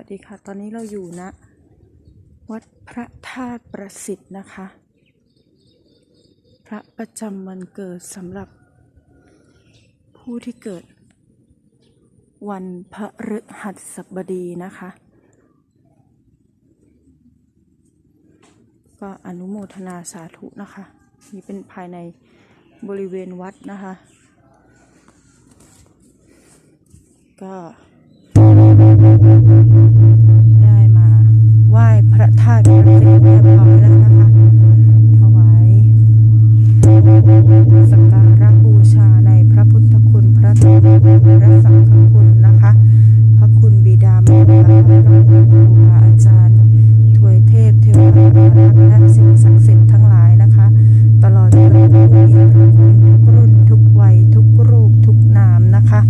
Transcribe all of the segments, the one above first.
วัสดีค่ะ ตอนนี้เราอยู่ณวัดพระธาตุประสิทธิ์นะคะ พระประจำวันเกิดสำหรับ ผู้ที่เกิด วันพฤหัสบดีนะคะ ก็อนุโมทนาสาธุนะคะ นี่เป็นภายในบริเวณวัดนะคะ ก็ พระธาตุประสิทธิ์เรียบร้อยแล้วนะคะถวายสักการะบูชาในพระพุทธคุณพระธรรมคุณพระสังฆคุณนะคะ พระคุณบิดามารดาพระคุณครูบาอาจารย์ทวยเทพเทวดาและสิ่งศักดิ์สิทธิ์ทั้งหลายนะคะ ตลอดจนผู้มีพระคุณทุกรุ่นทุกวัยทุกรูปทุกนามนะคะ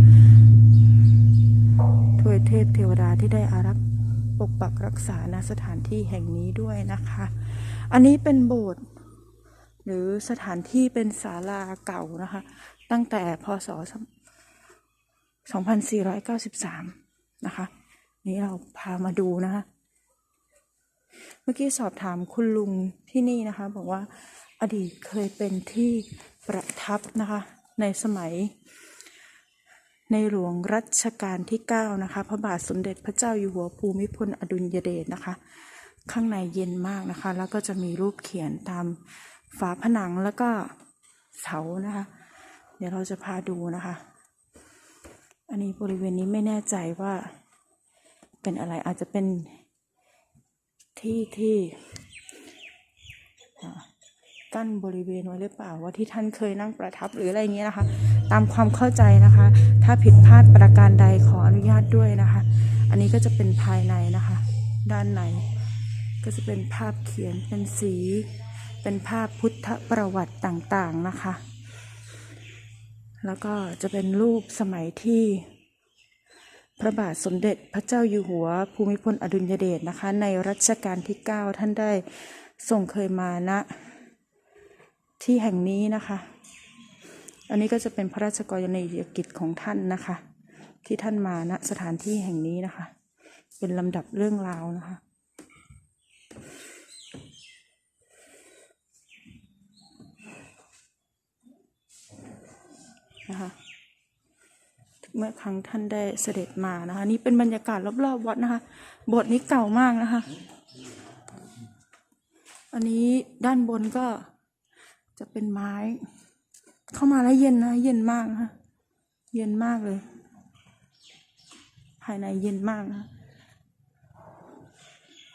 ทวยเทพเทวดาที่ได้อารักษ์ ปกปักรักษาณสถานที่แห่งนี้ด้วยนะคะ อันนี้เป็นโบสถ์หรือสถานที่เป็นศาลาเก่านะคะ ตั้งแต่พศ 2493 นะคะ นี่เราพามาดูนะคะ เมื่อกี้สอบถามคุณลุงที่นี่นะคะ บอกว่าอดีตเคยเป็นที่ประทับนะคะ ในสมัย ในหลวงรัชกาลที่ 9 นะคะ พระบาทสมเด็จพระเจ้าอยู่หัวภูมิพลอดุลยเดชนะคะ ข้างในเย็นมากนะคะ แล้วก็จะมีรูปเขียนตามฝาผนังแล้วก็เสานะคะ เดี๋ยวเราจะพาดูนะคะ อันนี้บริเวณนี้ไม่แน่ใจว่าเป็นอะไรอาจจะเป็นที่ที่ กั้นบริเวณไว้หรือเปล่าว่าที่ท่านเคยนั่งประทับหรืออะไรเงี้ยนะคะ ตามความเข้าใจนะคะ ถ้าผิดพลาดประการใดขออนุญาตด้วยนะคะ อันนี้ก็จะเป็นภายในนะคะ ด้านในก็จะเป็นภาพเขียนเป็นสี เป็นภาพพุทธประวัติต่างๆนะคะ แล้วก็จะเป็นรูปสมัยที่พระบาทสมเด็จพระเจ้าอยู่หัว ภูมิพลอดุลยเดชนะคะ ในรัชกาลที่ 9 ท่านได้ทรงเคยมาณ ที่แห่งนี้นะคะ อันนี้ก็จะเป็นพระราชกรณียกิจของท่านนะคะ ที่ท่านมาณสถานที่แห่งนี้นะคะ เป็นลำดับเรื่องราวนะคะนะคะเมื่อครั้งท่านได้เสด็จมานะคะ นี่เป็นบรรยากาศรอบๆวัดนะคะโบสถ์นี้เก่ามากนะคะ อันนี้ด้านบนก็ จะเป็นไม้ เข้ามาแล้วเย็นนะ เย็นมากนะคะเย็นมากเลย ภายในเย็นมากนะคะ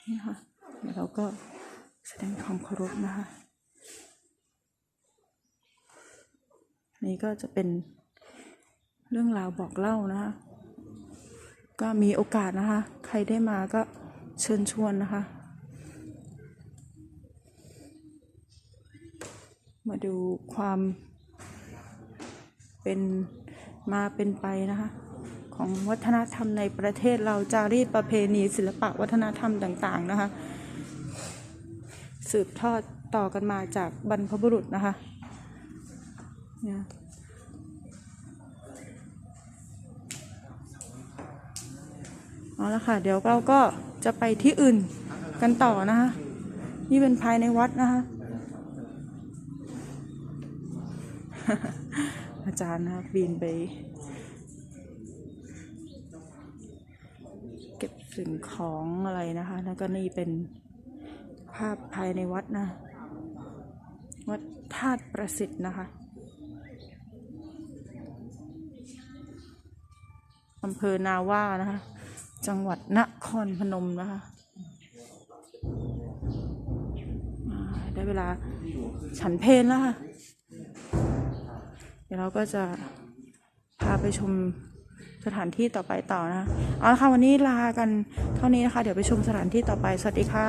นี่ค่ะเดี๋ยวเราก็แสดงความเคารพนะคะ นี่ก็จะเป็นเรื่องราวบอกเล่านะคะ ก็มีโอกาสนะคะ ใครได้มาก็เชิญชวนนะคะ มาดูความเป็นมาเป็นไปนะคะ ของวัฒนธรรมในประเทศเราจารีตประเพณีศิลปะวัฒนธรรมต่างๆนะคะ สืบทอดต่อกันมาจากบรรพบุรุษนะคะเนี่ยเอาละค่ะ เดี๋ยวเราก็จะไปที่อื่นกันต่อนะคะ นี่เป็นภายในวัดนะคะ อาจารย์นะบินไป เก็บสิ่งของอะไรนะคะ แล้วก็นี่เป็นภาพภายในวัดนะ วัดธาตุประสิทธิ์นะคะอำเภอนาว่านะคะ จังหวัดนครพนมนะคะได้เวลาฉันเพลแล้วค่ะ ดี๋ยวเราก็จะพาไปชมสถานที่ต่อไปต่อนะคะเอาละค่ะวันนี้ลากันเท่านี้นะคะ เดี๋ยวไปชมสถานที่ต่อไป สวัสดีค่ะ